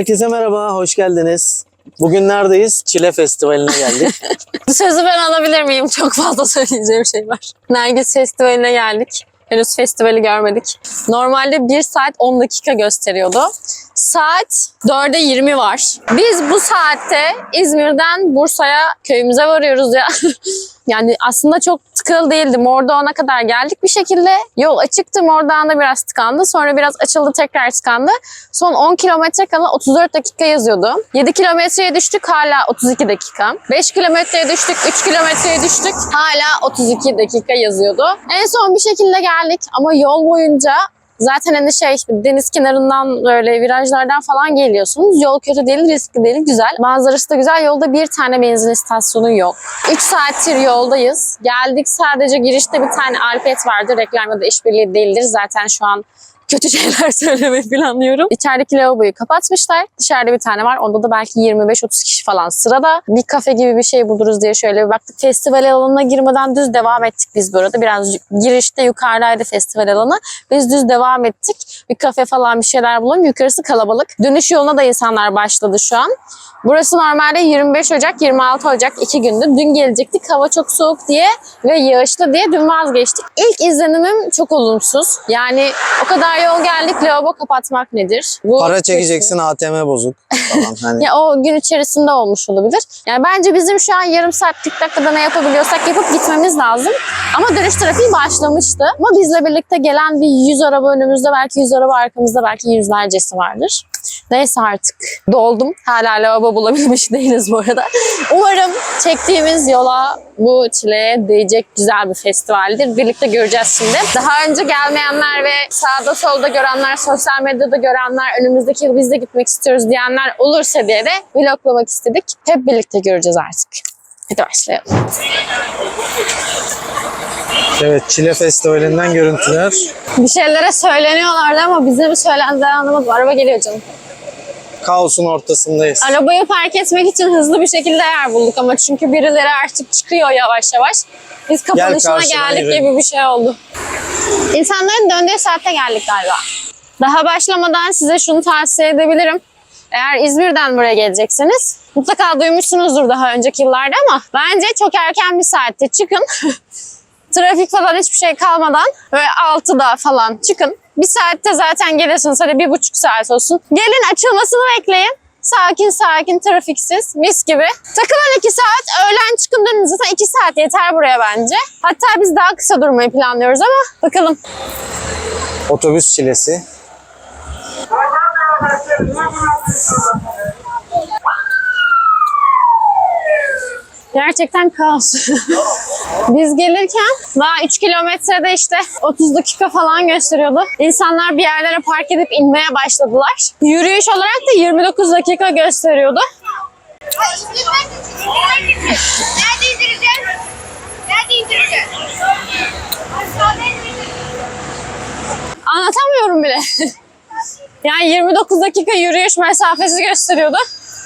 Herkese merhaba, hoş geldiniz. Bugün neredeyiz? Çile Festivali'ne geldik. Bu sözü ben alabilir miyim? Çok fazla söyleyeceğim şey var. Nergis Festivali'ne geldik. Henüz festivali görmedik. Normalde 1 saat 10 dakika gösteriyordu. Saat 4'e 20 var. Biz bu saatte İzmir'den Bursa'ya köyümüze varıyoruz ya. yani aslında çok tıkalı değildim. Orada ona kadar geldik bir şekilde. Yol açıktı. Oradan da biraz tıkandı. Sonra biraz açıldı tekrar tıkandı. Son 10 kilometre kala 34 dakika yazıyordu. 7 kilometreye düştük hala 32 dakika. 5 kilometreye düştük 3 kilometreye düştük hala 32 dakika yazıyordu. En son bir şekilde geldik ama yol boyunca Zaten hani şey deniz kenarından böyle virajlardan falan geliyorsunuz. Yol kötü değil, riskli değil, güzel. Manzarası da güzel. Yolda bir tane benzin istasyonu yok. 3 saattir yoldayız. Geldik sadece girişte bir tane Alpet vardı. Reklam ya da işbirliği değildir. Zaten şu an kötü şeyler söylemeyi planlıyorum. İçerideki lavaboyu kapatmışlar. Dışarıda bir tane var. Onda da belki 25-30 kişi falan sırada. Bir kafe gibi bir şey buluruz diye şöyle bir baktık. Festival alanına girmeden düz devam ettik biz burada. Biraz girişte yukarıdaydı festival alanı. Biz düz devam ettik. Bir kafe falan bir şeyler bulalım. Yukarısı kalabalık. Dönüş yoluna da insanlar başladı şu an. Burası normalde 25 Ocak, 26 Ocak iki gündür. Dün gelecektik hava çok soğuk diye ve yağışlı diye dün vazgeçtik. İlk izlenimim çok olumsuz. Yani o kadar yol geldik lavabo kapatmak nedir? Bu Para çekeceksin ATM bozuk falan. Hani ya o gün içerisinde olmuş olabilir. Yani bence bizim şu an yarım saat 40 dakikada ne yapabiliyorsak yapıp gitmemiz lazım. Ama dönüş trafiği başlamıştı. Ama bizle birlikte gelen bir 100 araba önümüzde belki 100 araba arkamızda belki yüzlercesi vardır. Neyse artık doldum. Hala lavabo bulabilmiş değiliz bu arada. Umarım çektiğimiz yola bu çileye değecek güzel bir festivaldir. Birlikte göreceğiz şimdi. Daha önce gelmeyenler ve sağda solda görenler, sosyal medyada görenler, önümüzdeki yıl biz de gitmek istiyoruz diyenler olursa diye de vloglamak istedik. Hep birlikte göreceğiz artık. Hadi başlayalım. evet Çile Festivali'nden görüntüler. Bir şeylere söyleniyorlardı ama bize mi söylendiler anlamadım. Araba geliyor canım. Kaosun ortasındayız. Arabayı park etmek için hızlı bir şekilde yer bulduk ama çünkü birileri artık çıkıyor yavaş yavaş. Biz kapanışına geldik yürü. gibi bir şey oldu. İnsanların döndüğü saatte geldik galiba. Daha başlamadan size şunu tavsiye edebilirim. Eğer İzmir'den buraya gelecekseniz mutlaka duymuşsunuzdur daha önceki yıllarda ama bence çok erken bir saatte çıkın. Trafik falan hiçbir şey kalmadan böyle 6'da falan çıkın. Bir saatte zaten gelirsiniz. Hadi bir buçuk saat olsun. Gelin açılmasını bekleyin. Sakin sakin trafiksiz mis gibi. Takılın iki saat öğlen çıkın dönün zaten iki saat yeter buraya bence. Hatta biz daha kısa durmayı planlıyoruz ama bakalım. Otobüs çilesi. Gerçekten kaos. Biz gelirken daha 3 kilometrede işte 30 dakika falan gösteriyordu. İnsanlar bir yerlere park edip inmeye başladılar. Yürüyüş olarak da 29 dakika gösteriyordu. Nerede indireceğiz? Nerede indireceğiz? Anlatamıyorum bile. yani 29 dakika yürüyüş mesafesi gösteriyordu.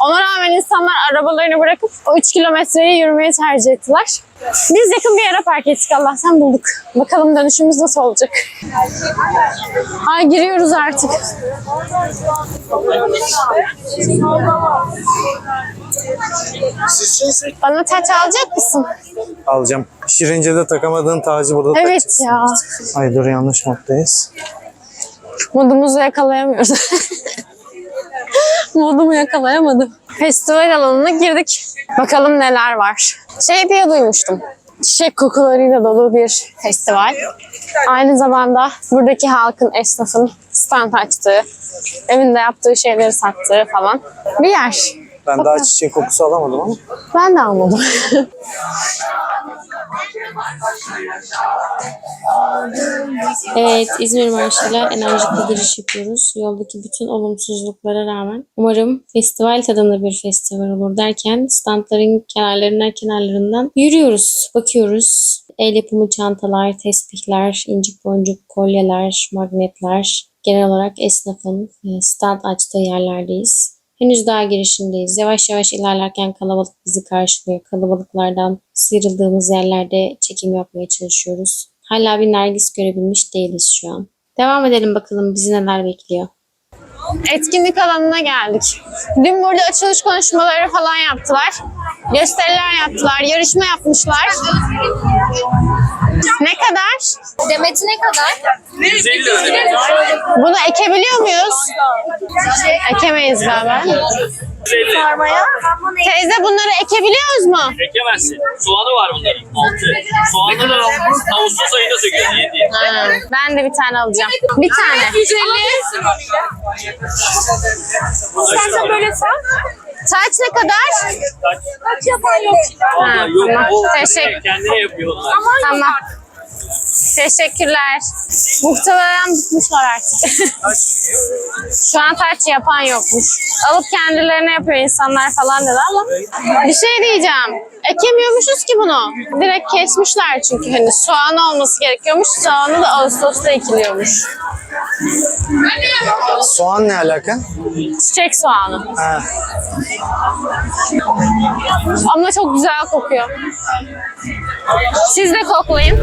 Ona rağmen insanlar arabalarını bırakıp o 3 kilometreyi yürümeyi tercih ettiler. Biz yakın bir yere park ettik Allah'tan bulduk. Bakalım dönüşümüz nasıl olacak. Ay giriyoruz artık. Bana taç alacak mısın? Alacağım. Şirince'de takamadığın tacı burada Evet takacaksın. ya. Ay dur yanlış moddayız. Modumuzu yakalayamıyoruz. Modumu yakalayamadım. Festival alanına girdik. Bakalım neler var. Şey diye duymuştum. Çiçek kokularıyla dolu bir festival. Aynı zamanda buradaki halkın, esnafın stand açtığı, evinde yaptığı şeyleri sattığı falan bir yer. Ben daha çiçek kokusu alamadım ama. Ben de almadım. Evet, İzmir Marşı'yla enerjik bir giriş yapıyoruz. Yoldaki bütün olumsuzluklara rağmen. Umarım festival tadında bir festival olur derken standların kenarlarından kenarlarından yürüyoruz, bakıyoruz. El yapımı çantalar, tespihler, incik boncuk kolyeler, magnetler. Genel olarak esnafın e, stand açtığı yerlerdeyiz. Henüz daha girişindeyiz. Yavaş yavaş ilerlerken kalabalık bizi karşılıyor. Kalabalıklardan sıyrıldığımız yerlerde çekim yapmaya çalışıyoruz. Hala bir nergis görebilmiş değiliz şu an. Devam edelim bakalım bizi neler bekliyor. etkinlik alanına geldik. Dün burada açılış konuşmaları falan yaptılar. Gösteriler yaptılar, yarışma yapmışlar. Ne kadar? Demeti ne kadar? 150 ödemek. Bunu ekebiliyor muyuz? Ekemeyiz galiba. 150. Teyze bunları ekebiliyoruz mu? Ekemezsin. Soğanı var bunların. 6. Soğanları Ağustos ayında söküyor. 7. Ha, ben de bir tane alacağım. Bir tane. İstersen böyle sar. Saç ne kadar? Kaç yapan yok. Ha, Yok tamam. o Teşekkür. kendine yapıyor onlar. Tamam. Teşekkürler. Muhtemelen bitmişler artık. Şu an taç yapan yokmuş. Alıp kendilerine yapıyor insanlar falan dedi ama bir şey diyeceğim. Ekemiyormuşuz ki bunu. Direkt kesmişler çünkü hani soğan olması gerekiyormuş. Soğanı da Ağustos'ta ekiliyormuş. Soğan ne alaka? Çiçek soğanı. Ha. Ama çok güzel kokuyor. Siz de koklayın.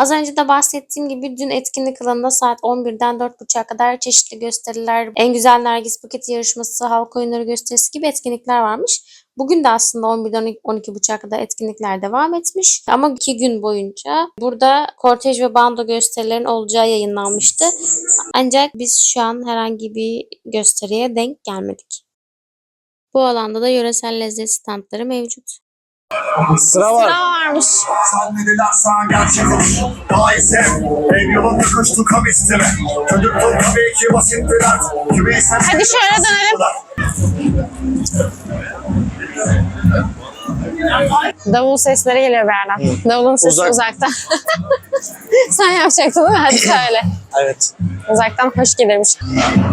Az önce de bahsettiğim gibi dün etkinlik alanında saat 11'den 4.30'a kadar çeşitli gösteriler, en güzel Nergis paketi yarışması, halk oyunları gösterisi gibi etkinlikler varmış. Bugün de aslında 11'den 12.30'a kadar etkinlikler devam etmiş. Ama iki gün boyunca burada kortej ve bando gösterilerin olacağı yayınlanmıştı. Ancak biz şu an herhangi bir gösteriye denk gelmedik. Bu alanda da yöresel lezzet standları mevcut. Sıra var. Sıra varmış. Sahnediler sağ gerçek olur. İse ev yolunda koştu kabistime. Çocuktum tabii ki basittiler. Kimi ise Hadi şöyle dönelim. Davul sesleri geliyor bir yerden. Davulun sesi Uzak. uzaktan. Sen yapacaktın değil mi? Hadi söyle. Evet. Uzaktan hoş gelirmiş.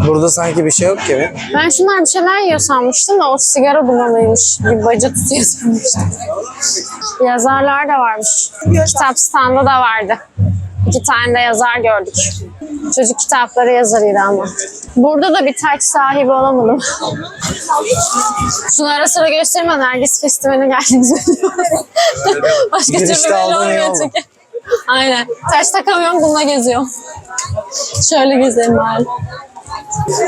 Burada sanki bir şey yok gibi. Ben şunlar bir şeyler yiyor sanmıştım da o sigara dumanıymış. Bir bacı tutuyor sanmıştım. Yazarlar da varmış. Kitap standı da vardı. İki tane de yazar gördük. Çocuk kitapları yazarıydı ama. Burada da bir taç sahibi olamadım. Şunu ara sıra göstereyim ben Nergis Festivali'ne geldiğinizi Başka türlü belli olmuyor çünkü. Aynen. Taş takamıyorum bununla geziyorum. Şöyle gezelim bari.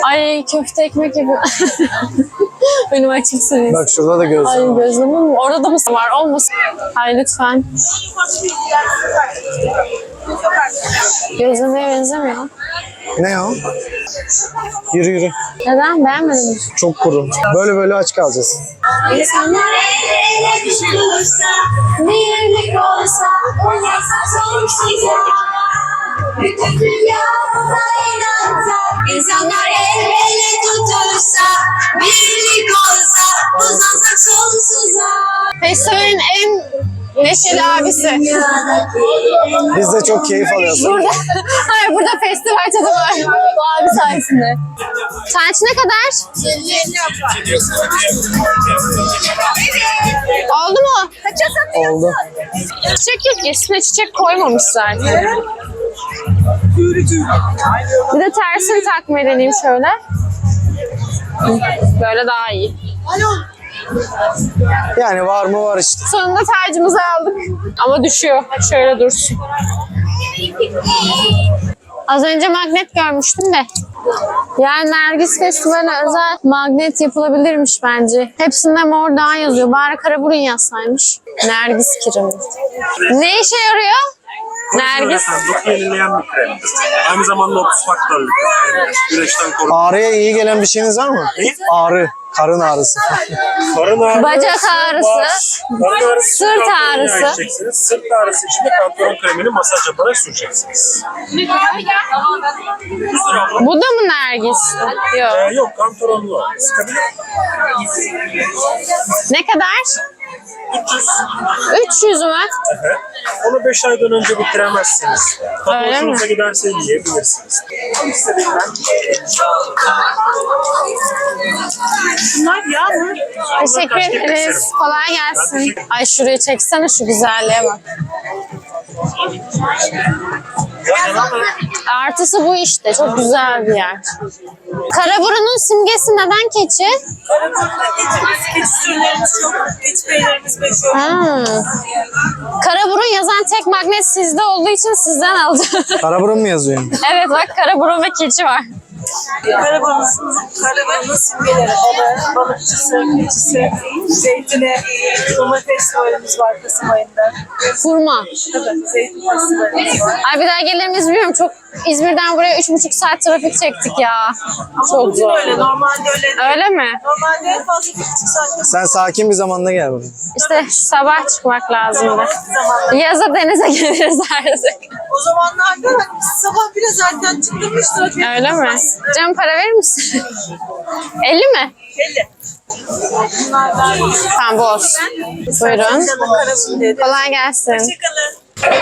Ay köfte ekmek gibi. Benim açık seviyesi. Bak şurada da göz Ay var. gözlemim orada da mı var? Olmasın. Ay lütfen. Gözlemeye benzemiyor. Ne o? Yürü yürü. Neden? Beğenmedin mi? Çok kuru. Böyle böyle aç kalacağız. İnsanlar el ele düşürürse, birlik olsa, olmazsa sonsuzlar. Bütün dünya buna inansa, insanlar neşeli abisi. Biz de çok keyif alıyoruz. Burada, hayır burada festival tadı var. Bu abi sayesinde. Saç ne kadar? Oldu mu? Oldu. Çiçek yok. Üstüne çiçek koymamış zaten. Bir de tersini takmayı deneyeyim şöyle. Böyle daha iyi. Yani var mı var işte. Sonunda tacımızı aldık. Ama düşüyor. Şöyle dursun. Az önce magnet görmüştüm de. Yani Nergis Festivali'ne özel magnet yapılabilirmiş bence. Hepsinde mor dağ yazıyor. Bari Karaburun yazsaymış. Nergis kirimi. Ne işe yarıyor? Nergis. Doku yenileyen bir kremdir. Aynı zamanda 30 faktörlü bir kremdir. Güneşten korur. Ağrıya iyi gelen bir şeyiniz var mı? Ağrı. Karın ağrısı. Karın ağrısı, Bacak ağrısı, baş, karın ağrısı, sırt ağrısı. içeceksiniz. Sırt ağrısı için de kantaron kremini masaj yaparak süreceksiniz. 100 lira abla. Bu da mı Nergis? Yok. Ee, yok kantaronlu. Sıkabilir Ne kadar? 300. 300 mü? Onu 5 aydan önce bitiremezsiniz. Tadı Öyle mi? hoşunuza giderse yiyebilirsiniz. Bunlar yağ mı? Teşekkür ederiz. Kolay gelsin. Ay şurayı çeksene şu güzelliğe bak. Artısı bu işte. Çok güzel bir yer. Karaburun'un simgesi neden keçi? Keçi türlerimiz yok. Keçi beylerimiz meşhur. Ha. Karaburun yazan tek magnet sizde olduğu için sizden alacağım. Karaburun mu yazıyor? evet bak Karaburun ve keçi var. Karaburun'un Karaburun'un simgeleri. Balığı, balıkçısı, keçisi, zeytini, Roma festivalimiz var Kasım ayında. Hurma. Tabii zeytin festivalimiz var. Ay bir daha gelir miyiz bilmiyorum. Çok İzmir'den buraya üç buçuk saat trafik çektik ya. Ama Çok bugün zor. öyle. Normalde öyle değil. Öyle mi? Normalde en fazla bir buçuk saat. Sen sakin bir zamanda gel buraya. İşte sabah çıkmak lazımdı. Yaza denize geliriz her O zamanlarda hani sabah biraz erken çıktım hiç trafik Öyle mi? Can para verir misin? 50 mi? Belli. Bunlardan Tamam bu olsun. Buyurun. Kolay gelsin.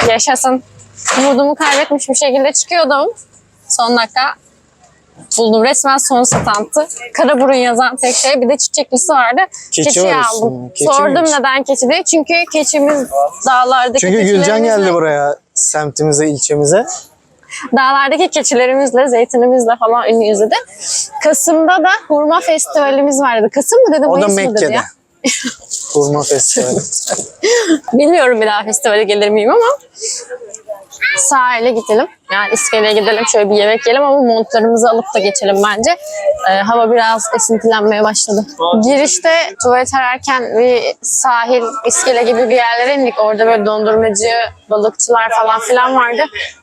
Yaşasın. Umudumu kaybetmiş bir şekilde çıkıyordum. Son dakika buldum. Resmen son standtı. Karaburun yazan tek şey. Bir de çiçeklisi vardı. Keçi Keçiyi var aldım. Keçi Sordum miymiş? neden keçi diye. Çünkü keçimiz dağlardaki Çünkü Gülcan keçilerimizle- geldi buraya semtimize, ilçemize. Dağlardaki keçilerimizle, zeytinimizle falan ünlü izledi. Kasım'da da hurma festivalimiz vardı. Kasım mı dedim? O da dedi Mekke'de. ya? Hurma Festivali. Bilmiyorum bir daha festivale gelir miyim ama sahile gidelim. Yani iskeleye gidelim şöyle bir yemek yiyelim ama montlarımızı alıp da geçelim bence. Ee, hava biraz esintilenmeye başladı. Girişte tuvalet ararken bir sahil, iskele gibi bir yerlere indik. Orada böyle dondurmacı, balıkçılar falan filan vardı.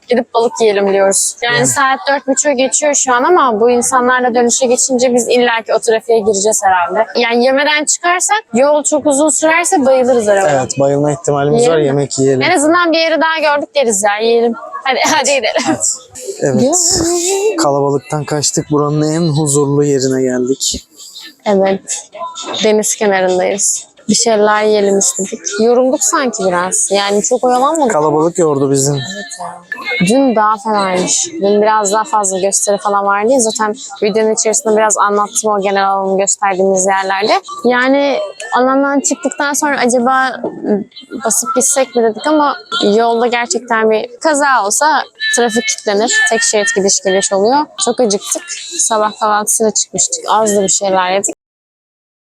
Gidip balık yiyelim diyoruz. Yani saat dört buçuğu geçiyor şu an ama bu insanlarla dönüşe geçince biz illaki o trafiğe gireceğiz herhalde. Yani yemeden çıkarsak yol çok uzun sürerse bayılırız arabada. Evet bayılma ihtimalimiz Yiyelim var. mi? Yemek yiyelim. En azından bir yeri daha gördük deriz ya yiyelim. Hadi hadi gidelim. Evet. Kalabalıktan kaçtık. Buranın en huzurlu yerine geldik. Evet. Deniz kenarındayız. Bir şeyler yiyelim istedik. Yorulduk sanki biraz. Yani çok oyalanmadık. Kalabalık yordu bizim. Dün daha fenaymış. Dün biraz daha fazla gösteri falan vardı ya. Zaten videonun içerisinde biraz anlattım o genel alanı gösterdiğimiz yerlerde. Yani alandan çıktıktan sonra acaba basıp gitsek mi dedik ama yolda gerçekten bir kaza olsa trafik kilitlenir. Tek şerit gidiş geliş oluyor. Çok acıktık. Sabah kahvaltısına çıkmıştık. Az da bir şeyler yedik.